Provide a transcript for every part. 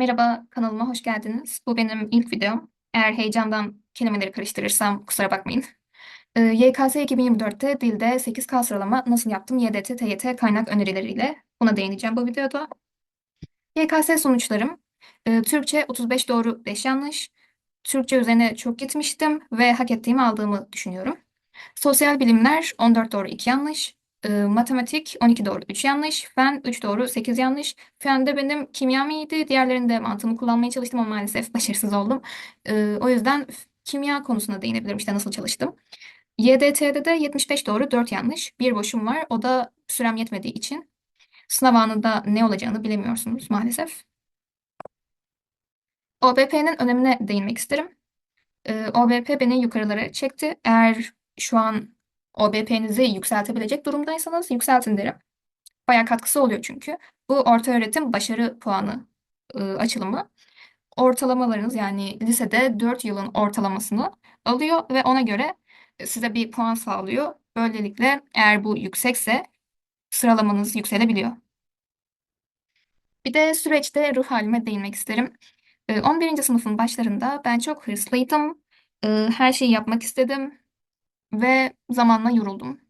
Merhaba, kanalıma hoş geldiniz. Bu benim ilk videom. Eğer heyecandan kelimeleri karıştırırsam kusura bakmayın. Ee, YKS 2024'te dilde 8K sıralama nasıl yaptım? YDT, TYT kaynak önerileriyle buna değineceğim bu videoda. YKS sonuçlarım. Ee, Türkçe 35 doğru 5 yanlış. Türkçe üzerine çok gitmiştim ve hak ettiğimi aldığımı düşünüyorum. Sosyal bilimler 14 doğru 2 yanlış. E, matematik 12 doğru 3 yanlış. Fen 3 doğru 8 yanlış. Fende benim kimyam iyiydi. Diğerlerinde mantığımı kullanmaya çalıştım ama maalesef başarısız oldum. E, o yüzden kimya konusuna değinebilirim işte nasıl çalıştım. YDT'de de 75 doğru 4 yanlış. Bir boşum var. O da sürem yetmediği için. Sınav anında ne olacağını bilemiyorsunuz maalesef. OBP'nin önemine değinmek isterim. E, OBP beni yukarılara çekti. Eğer şu an OBP'nizi yükseltebilecek durumdaysanız yükseltin derim. Bayağı katkısı oluyor çünkü. Bu orta öğretim başarı puanı e, açılımı. Ortalamalarınız yani lisede 4 yılın ortalamasını alıyor ve ona göre size bir puan sağlıyor. Böylelikle eğer bu yüksekse sıralamanız yükselebiliyor. Bir de süreçte ruh halime değinmek isterim. E, 11. sınıfın başlarında ben çok hırslıydım. E, her şeyi yapmak istedim ve zamanla yoruldum.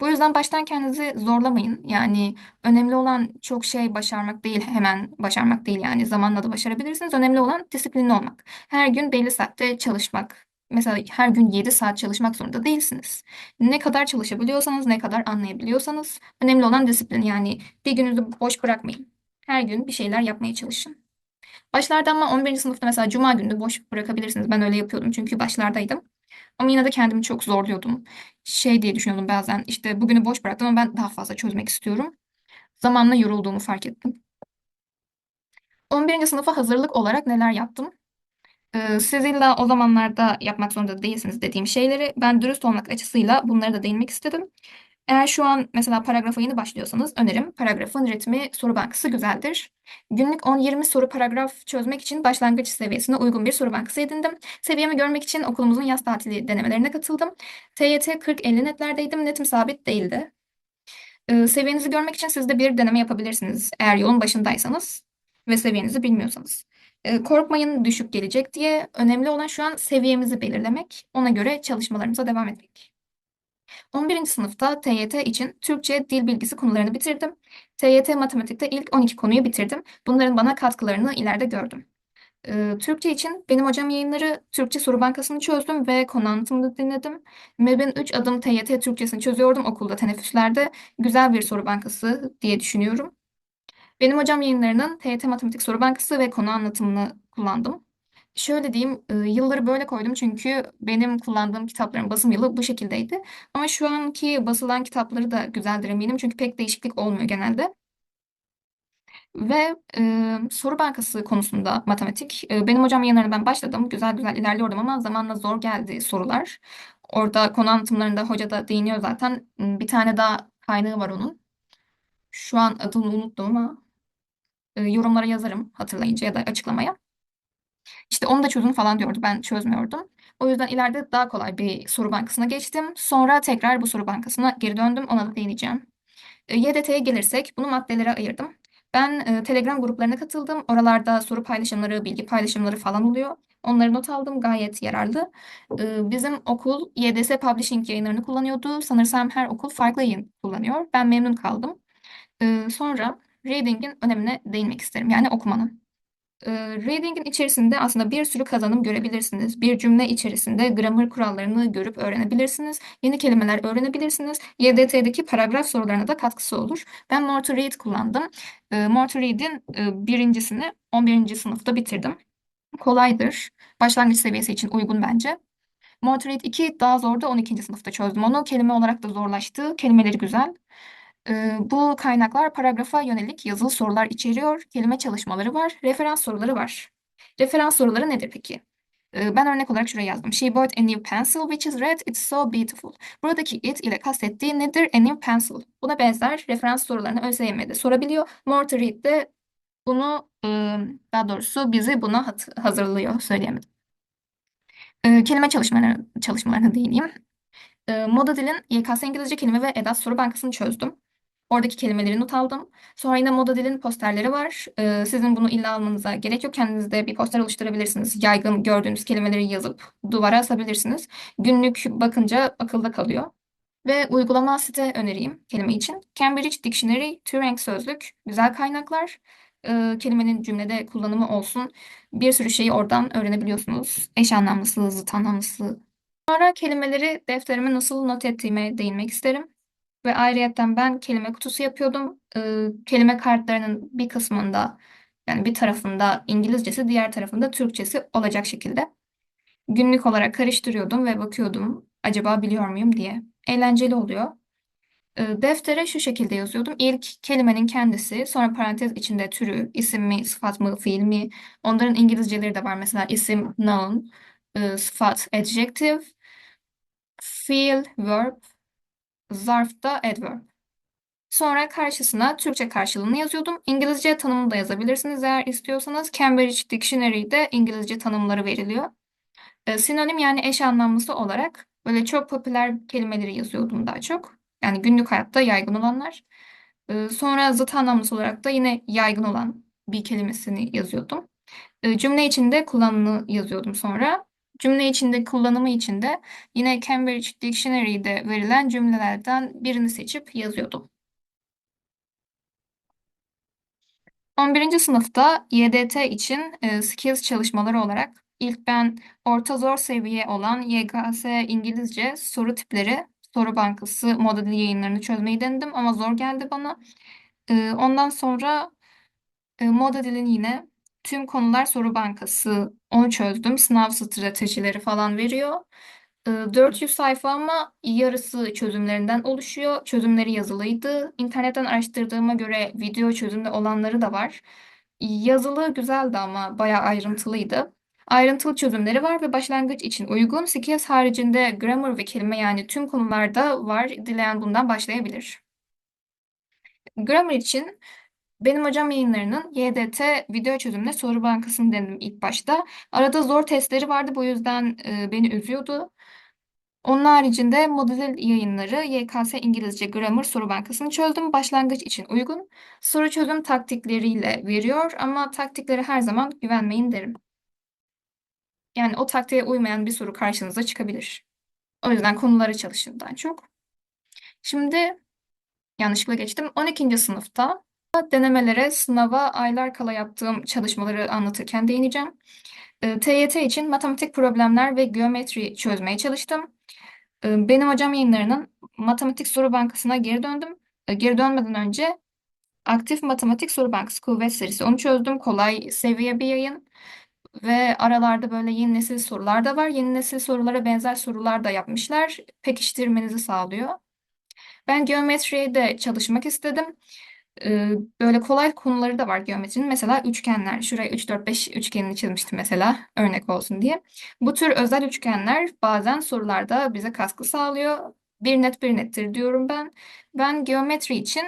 Bu yüzden baştan kendinizi zorlamayın. Yani önemli olan çok şey başarmak değil, hemen başarmak değil yani zamanla da başarabilirsiniz. Önemli olan disiplinli olmak. Her gün belli saatte çalışmak. Mesela her gün 7 saat çalışmak zorunda değilsiniz. Ne kadar çalışabiliyorsanız, ne kadar anlayabiliyorsanız önemli olan disiplin. Yani bir gününüzü boş bırakmayın. Her gün bir şeyler yapmaya çalışın. Başlarda ama 11. sınıfta mesela cuma günü boş bırakabilirsiniz. Ben öyle yapıyordum çünkü başlardaydım. Ama yine de kendimi çok zorluyordum. Şey diye düşünüyordum bazen işte bugünü boş bıraktım ama ben daha fazla çözmek istiyorum. Zamanla yorulduğumu fark ettim. 11. sınıfa hazırlık olarak neler yaptım? Ee, siz illa o zamanlarda yapmak zorunda değilsiniz dediğim şeyleri ben dürüst olmak açısıyla bunları da değinmek istedim. Eğer şu an mesela paragrafa yeni başlıyorsanız önerim paragrafın ritmi soru bankası güzeldir. Günlük 10-20 soru paragraf çözmek için başlangıç seviyesine uygun bir soru bankası edindim. Seviyemi görmek için okulumuzun yaz tatili denemelerine katıldım. TYT 40-50 netlerdeydim. Netim sabit değildi. Ee, seviyenizi görmek için siz de bir deneme yapabilirsiniz eğer yolun başındaysanız ve seviyenizi bilmiyorsanız. Ee, korkmayın düşük gelecek diye. Önemli olan şu an seviyemizi belirlemek. Ona göre çalışmalarımıza devam etmek. 11. sınıfta TYT için Türkçe dil bilgisi konularını bitirdim. TYT matematikte ilk 12 konuyu bitirdim. Bunların bana katkılarını ileride gördüm. Ee, Türkçe için benim hocam yayınları Türkçe soru bankasını çözdüm ve konu anlatımını dinledim. MEB'in 3 adım TYT Türkçesini çözüyordum okulda teneffüslerde. Güzel bir soru bankası diye düşünüyorum. Benim hocam yayınlarının TYT Matematik Soru Bankası ve konu anlatımını kullandım. Şöyle diyeyim, e, yılları böyle koydum çünkü benim kullandığım kitapların basım yılı bu şekildeydi. Ama şu anki basılan kitapları da güzeldir eminim çünkü pek değişiklik olmuyor genelde. Ve e, soru bankası konusunda matematik. e, benim hocam ben başladım. Güzel güzel ilerliyordum ama zamanla zor geldi sorular. Orada konu anlatımlarında hoca da değiniyor zaten. Bir tane daha kaynağı var onun. Şu an adını unuttum ama e, yorumlara yazarım hatırlayınca ya da açıklamaya. İşte onu da çözün falan diyordu. Ben çözmüyordum. O yüzden ileride daha kolay bir soru bankasına geçtim. Sonra tekrar bu soru bankasına geri döndüm. Ona da değineceğim. E, YDT'ye gelirsek bunu maddelere ayırdım. Ben e, Telegram gruplarına katıldım. Oralarda soru paylaşımları, bilgi paylaşımları falan oluyor. Onları not aldım. Gayet yararlı. E, bizim okul YDS Publishing yayınlarını kullanıyordu. Sanırsam her okul farklı yayın kullanıyor. Ben memnun kaldım. E, sonra reading'in önemine değinmek isterim. Yani okumanın. Reading'in içerisinde aslında bir sürü kazanım görebilirsiniz. Bir cümle içerisinde gramer kurallarını görüp öğrenebilirsiniz. Yeni kelimeler öğrenebilirsiniz. YDT'deki paragraf sorularına da katkısı olur. Ben More to Read kullandım. E, More to Read'in e, birincisini 11. sınıfta bitirdim. Kolaydır. Başlangıç seviyesi için uygun bence. More to Read 2 daha zordu. 12. sınıfta çözdüm onu. Kelime olarak da zorlaştı. Kelimeleri güzel. Ee, bu kaynaklar paragrafa yönelik yazılı sorular içeriyor, kelime çalışmaları var, referans soruları var. Referans soruları nedir peki? Ee, ben örnek olarak şuraya yazdım. She bought a new pencil which is red. It's so beautiful. Buradaki it ile kastettiği nedir? A new pencil. Buna benzer referans sorularını ÖSYM'de sorabiliyor. More to read de bunu ıı, daha doğrusu bizi buna hazırlıyor söyleyemedim. Ee, kelime çalışmalarına, çalışmalarına değineyim. Moda dilin YKS İngilizce kelime ve edat soru bankasını çözdüm. Oradaki kelimeleri not aldım. Sonra yine Moda Dil'in posterleri var. Ee, sizin bunu illa almanıza gerek yok. Kendiniz de bir poster oluşturabilirsiniz. Yaygın gördüğünüz kelimeleri yazıp duvara asabilirsiniz. Günlük bakınca akılda kalıyor. Ve uygulama site önereyim kelime için. Cambridge Dictionary, Turing Sözlük, güzel kaynaklar. Ee, kelimenin cümlede kullanımı olsun. Bir sürü şeyi oradan öğrenebiliyorsunuz. Eş anlamlısı, zıt anlamlısı. Sonra kelimeleri defterime nasıl not ettiğime değinmek isterim. Ve ayrıyetten ben kelime kutusu yapıyordum. Ee, kelime kartlarının bir kısmında yani bir tarafında İngilizcesi, diğer tarafında Türkçesi olacak şekilde. Günlük olarak karıştırıyordum ve bakıyordum acaba biliyor muyum diye. Eğlenceli oluyor. Ee, deftere şu şekilde yazıyordum. İlk kelimenin kendisi, sonra parantez içinde türü, isim mi, sıfat mı, fiil mi? Onların İngilizceleri de var. Mesela isim noun, e, sıfat adjective, fiil verb, zarf da adverb. Sonra karşısına Türkçe karşılığını yazıyordum. İngilizce tanımı da yazabilirsiniz eğer istiyorsanız. Cambridge Dictionary'de İngilizce tanımları veriliyor. E, sinonim yani eş anlamlısı olarak böyle çok popüler kelimeleri yazıyordum daha çok. Yani günlük hayatta yaygın olanlar. E, sonra zıt anlamlısı olarak da yine yaygın olan bir kelimesini yazıyordum. E, cümle içinde kullanımını yazıyordum sonra. Cümle içinde kullanımı içinde yine Cambridge Dictionary'de verilen cümlelerden birini seçip yazıyordum. 11. sınıfta YDT için e, skills çalışmaları olarak ilk ben orta zor seviye olan YKS İngilizce soru tipleri, soru bankası model yayınlarını çözmeyi denedim ama zor geldi bana. E, ondan sonra e, moda yine tüm konular soru bankası onu çözdüm. Sınav stratejileri falan veriyor. E, 400 sayfa ama yarısı çözümlerinden oluşuyor. Çözümleri yazılıydı. İnternetten araştırdığıma göre video çözümde olanları da var. Yazılı güzeldi ama bayağı ayrıntılıydı. Ayrıntılı çözümleri var ve başlangıç için uygun. Skills haricinde grammar ve kelime yani tüm konularda var. Dileyen bundan başlayabilir. Grammar için benim hocam yayınlarının YDT video çözümüne soru bankasını denedim ilk başta. Arada zor testleri vardı bu yüzden e, beni üzüyordu. Onun haricinde model yayınları YKS İngilizce Grammar soru bankasını çözdüm. Başlangıç için uygun. Soru çözüm taktikleriyle veriyor ama taktiklere her zaman güvenmeyin derim. Yani o taktiğe uymayan bir soru karşınıza çıkabilir. O yüzden konuları çalışın daha çok. Şimdi yanlışlıkla geçtim. 12. sınıfta denemelere, sınava aylar kala yaptığım çalışmaları anlatırken değineceğim. TYT için matematik problemler ve geometri çözmeye çalıştım. E, benim hocam yayınlarının matematik soru bankasına geri döndüm. E, geri dönmeden önce aktif matematik soru bankası kuvvet serisi onu çözdüm. Kolay seviye bir yayın. Ve aralarda böyle yeni nesil sorular da var. Yeni nesil sorulara benzer sorular da yapmışlar. Pekiştirmenizi sağlıyor. Ben geometriye de çalışmak istedim. Böyle kolay konuları da var geometrinin. Mesela üçgenler. Şuraya 3, 4, 5 üçgenini çizmiştim mesela örnek olsun diye. Bu tür özel üçgenler bazen sorularda bize katkı sağlıyor. Bir net bir nettir diyorum ben. Ben geometri için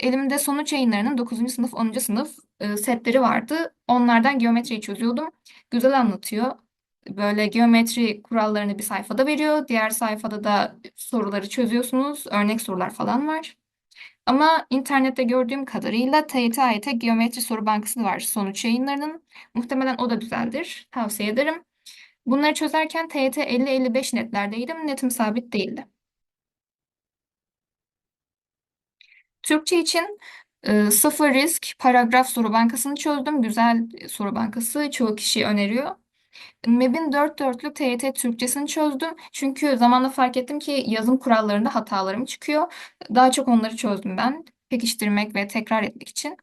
elimde sonuç yayınlarının 9. sınıf 10. sınıf setleri vardı. Onlardan geometriyi çözüyordum. Güzel anlatıyor. Böyle geometri kurallarını bir sayfada veriyor. Diğer sayfada da soruları çözüyorsunuz. Örnek sorular falan var. Ama internette gördüğüm kadarıyla TYT AYT Geometri Soru Bankası var sonuç yayınlarının. Muhtemelen o da güzeldir. Tavsiye ederim. Bunları çözerken TYT 50-55 netlerdeydim. Netim sabit değildi. Türkçe için e, sıfır risk paragraf soru bankasını çözdüm. Güzel soru bankası. Çoğu kişi öneriyor. MEB'in dört dörtlük TYT Türkçesini çözdüm. Çünkü zamanla fark ettim ki yazım kurallarında hatalarım çıkıyor. Daha çok onları çözdüm ben. Pekiştirmek ve tekrar etmek için.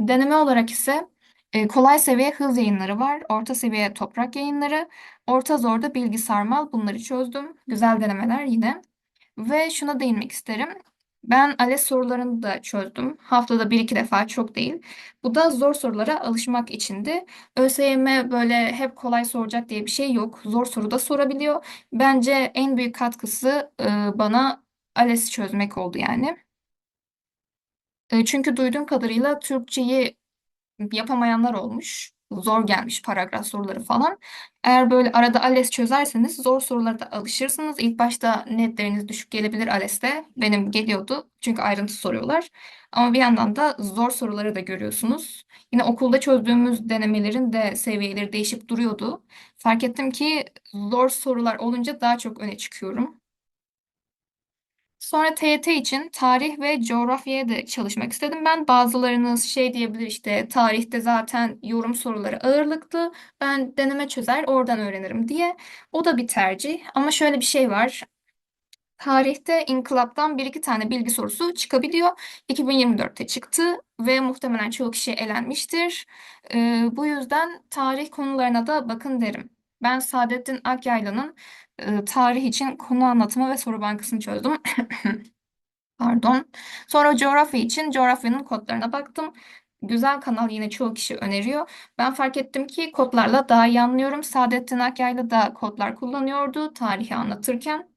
Deneme olarak ise e, kolay seviye hız yayınları var. Orta seviye toprak yayınları. Orta zorda bilgi sarmal bunları çözdüm. Güzel denemeler yine. Ve şuna değinmek isterim. Ben ALES sorularını da çözdüm. Haftada bir iki defa çok değil. Bu da zor sorulara alışmak içindi. ÖSYM böyle hep kolay soracak diye bir şey yok. Zor soru da sorabiliyor. Bence en büyük katkısı e, bana ALES çözmek oldu yani. E, çünkü duyduğum kadarıyla Türkçeyi yapamayanlar olmuş. Zor gelmiş paragraf soruları falan. Eğer böyle arada ALES çözerseniz zor sorulara da alışırsınız. İlk başta netleriniz düşük gelebilir ALES'te. Benim geliyordu çünkü ayrıntı soruyorlar. Ama bir yandan da zor soruları da görüyorsunuz. Yine okulda çözdüğümüz denemelerin de seviyeleri değişip duruyordu. Fark ettim ki zor sorular olunca daha çok öne çıkıyorum. Sonra TYT için tarih ve coğrafyaya da çalışmak istedim. Ben bazılarınız şey diyebilir işte tarihte zaten yorum soruları ağırlıklı. Ben deneme çözer oradan öğrenirim diye. O da bir tercih. Ama şöyle bir şey var. Tarihte inkılaptan bir iki tane bilgi sorusu çıkabiliyor. 2024'te çıktı ve muhtemelen çoğu kişi elenmiştir. Ee, bu yüzden tarih konularına da bakın derim. Ben Saadettin Akyaylı'nın e, tarih için konu anlatımı ve soru bankasını çözdüm. Pardon. Sonra coğrafya için coğrafyanın kodlarına baktım. Güzel kanal yine çoğu kişi öneriyor. Ben fark ettim ki kodlarla daha iyi anlıyorum. Saadettin Akyaylı da kodlar kullanıyordu tarihi anlatırken.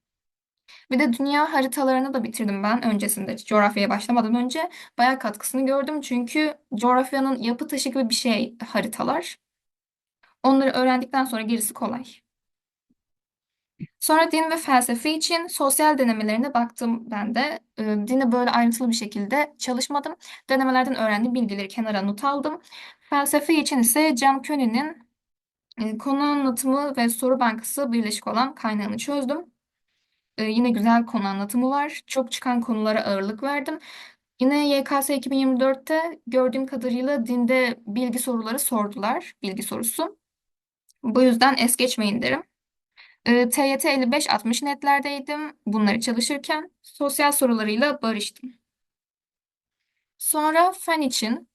Bir de dünya haritalarını da bitirdim ben öncesinde. Coğrafyaya başlamadan önce bayağı katkısını gördüm. Çünkü coğrafyanın yapı taşı gibi bir şey haritalar. Onları öğrendikten sonra gerisi kolay. Sonra din ve felsefe için sosyal denemelerine baktım ben de. E, dini böyle ayrıntılı bir şekilde çalışmadım. Denemelerden öğrendiğim bilgileri kenara not aldım. Felsefe için ise Cem Könü'nün e, konu anlatımı ve soru bankası birleşik olan kaynağını çözdüm. E, yine güzel konu anlatımı var. Çok çıkan konulara ağırlık verdim. Yine YKS 2024'te gördüğüm kadarıyla dinde bilgi soruları sordular. Bilgi sorusu. Bu yüzden es geçmeyin derim. E, TYT 55-60 netlerdeydim bunları çalışırken. Sosyal sorularıyla barıştım. Sonra fen için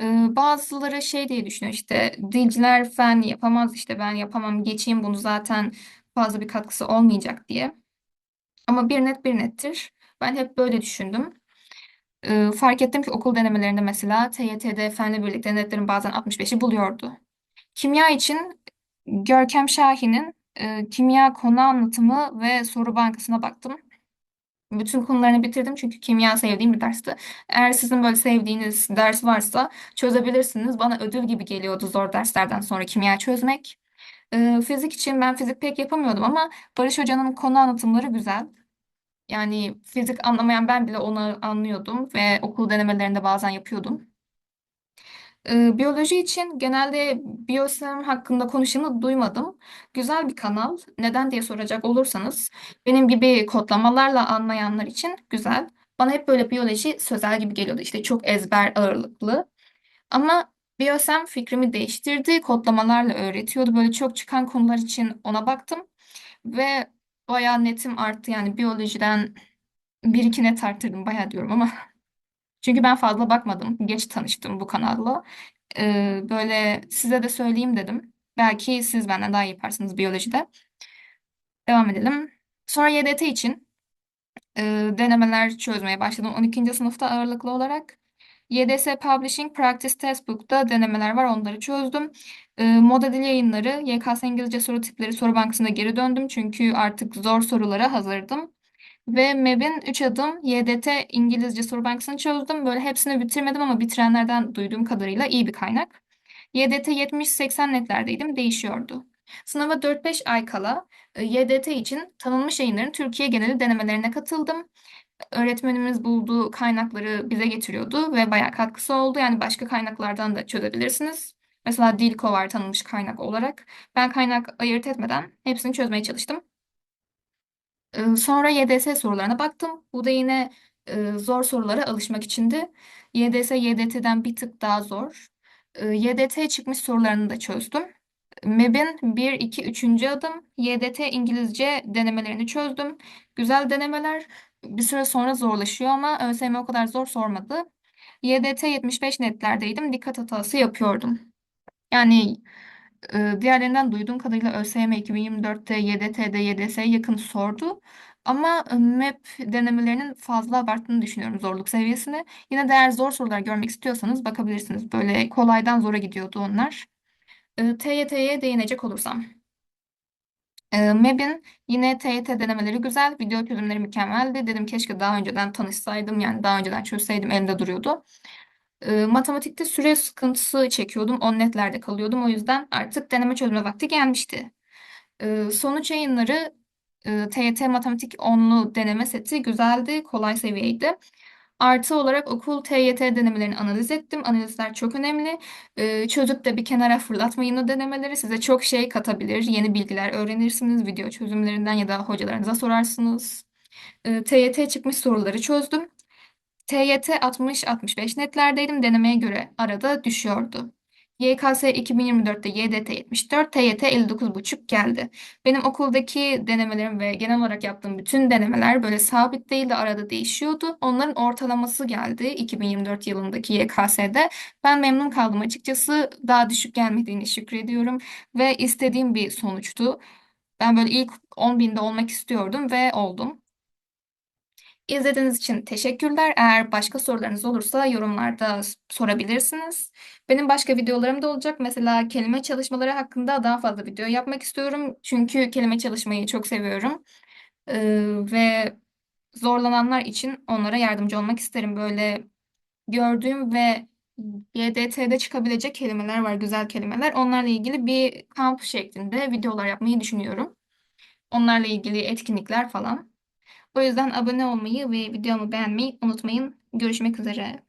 e, bazıları şey diye düşünüyor işte dilciler fen yapamaz işte ben yapamam geçeyim bunu zaten fazla bir katkısı olmayacak diye. Ama bir net bir nettir. Ben hep böyle düşündüm. E, fark ettim ki okul denemelerinde mesela TYT'de fenle birlikte netlerin bazen 65'i buluyordu. Kimya için Görkem Şahin'in e, kimya konu anlatımı ve soru bankasına baktım. Bütün konularını bitirdim çünkü kimya sevdiğim bir dersti. Eğer sizin böyle sevdiğiniz ders varsa çözebilirsiniz. Bana ödül gibi geliyordu zor derslerden sonra kimya çözmek. E, fizik için ben fizik pek yapamıyordum ama Barış Hoca'nın konu anlatımları güzel. Yani fizik anlamayan ben bile onu anlıyordum ve okul denemelerinde bazen yapıyordum. Biyoloji için genelde biyosem hakkında konuşanı duymadım. Güzel bir kanal. Neden diye soracak olursanız benim gibi kodlamalarla anlayanlar için güzel. Bana hep böyle biyoloji sözel gibi geliyordu. İşte çok ezber ağırlıklı. Ama biyosem fikrimi değiştirdi. Kodlamalarla öğretiyordu. Böyle çok çıkan konular için ona baktım. Ve bayağı netim arttı. Yani biyolojiden bir iki net arttırdım. Bayağı diyorum ama Çünkü ben fazla bakmadım. Geç tanıştım bu kanalla. Ee, böyle size de söyleyeyim dedim. Belki siz benden daha iyi yaparsınız biyolojide. Devam edelim. Sonra YDT için e, denemeler çözmeye başladım 12. sınıfta ağırlıklı olarak. YDS Publishing Practice Textbook'ta denemeler var. Onları çözdüm. E, Moda Dil Yayınları, YKS İngilizce Soru Tipleri Soru Bankası'na geri döndüm. Çünkü artık zor sorulara hazırdım. Ve MEB'in 3 adım YDT İngilizce soru bankasını çözdüm. Böyle hepsini bitirmedim ama bitirenlerden duyduğum kadarıyla iyi bir kaynak. YDT 70-80 netlerdeydim, değişiyordu. Sınava 4-5 ay kala e, YDT için tanınmış yayınların Türkiye geneli denemelerine katıldım. Öğretmenimiz bulduğu kaynakları bize getiriyordu ve bayağı katkısı oldu. Yani başka kaynaklardan da çözebilirsiniz. Mesela Dilko var tanınmış kaynak olarak. Ben kaynak ayırt etmeden hepsini çözmeye çalıştım. Sonra YDS sorularına baktım. Bu da yine zor sorulara alışmak içindi. YDS, YDT'den bir tık daha zor. YDT çıkmış sorularını da çözdüm. MEB'in 1, 2, 3. adım YDT İngilizce denemelerini çözdüm. Güzel denemeler bir süre sonra zorlaşıyor ama ÖSYM o kadar zor sormadı. YDT 75 netlerdeydim. Dikkat hatası yapıyordum. Yani diğerlerinden duyduğum kadarıyla ÖSYM 2024'te YDT'de YDS'ye yakın sordu. Ama e, MEP denemelerinin fazla abarttığını düşünüyorum zorluk seviyesini. Yine de eğer zor sorular görmek istiyorsanız bakabilirsiniz. Böyle kolaydan zora gidiyordu onlar. E, TYT'ye değinecek olursam. E, MEB'in yine TYT denemeleri güzel. Video çözümleri mükemmeldi. Dedim keşke daha önceden tanışsaydım. Yani daha önceden çözseydim elimde duruyordu. E, matematikte süre sıkıntısı çekiyordum. 10 netlerde kalıyordum. O yüzden artık deneme çözme vakti gelmişti. E, sonuç yayınları e, TYT Matematik 10'lu deneme seti güzeldi, kolay seviyeydi. Artı olarak okul TYT denemelerini analiz ettim. Analizler çok önemli. E, çözüp de bir kenara fırlatmayın o denemeleri. Size çok şey katabilir. Yeni bilgiler öğrenirsiniz. Video çözümlerinden ya da hocalarınıza sorarsınız. E, TYT çıkmış soruları çözdüm. TYT 60-65 netlerdeydim. Denemeye göre arada düşüyordu. YKS 2024'te YDT 74, TYT 59,5 geldi. Benim okuldaki denemelerim ve genel olarak yaptığım bütün denemeler böyle sabit değil de arada değişiyordu. Onların ortalaması geldi 2024 yılındaki YKS'de. Ben memnun kaldım açıkçası. Daha düşük gelmediğini şükrediyorum ve istediğim bir sonuçtu. Ben böyle ilk 10 binde olmak istiyordum ve oldum. İzlediğiniz için teşekkürler. Eğer başka sorularınız olursa yorumlarda sorabilirsiniz. Benim başka videolarım da olacak. Mesela kelime çalışmaları hakkında daha fazla video yapmak istiyorum. Çünkü kelime çalışmayı çok seviyorum. Ee, ve zorlananlar için onlara yardımcı olmak isterim. Böyle gördüğüm ve YDT'de çıkabilecek kelimeler var, güzel kelimeler. Onlarla ilgili bir kamp şeklinde videolar yapmayı düşünüyorum. Onlarla ilgili etkinlikler falan. O yüzden abone olmayı ve videomu beğenmeyi unutmayın. Görüşmek üzere.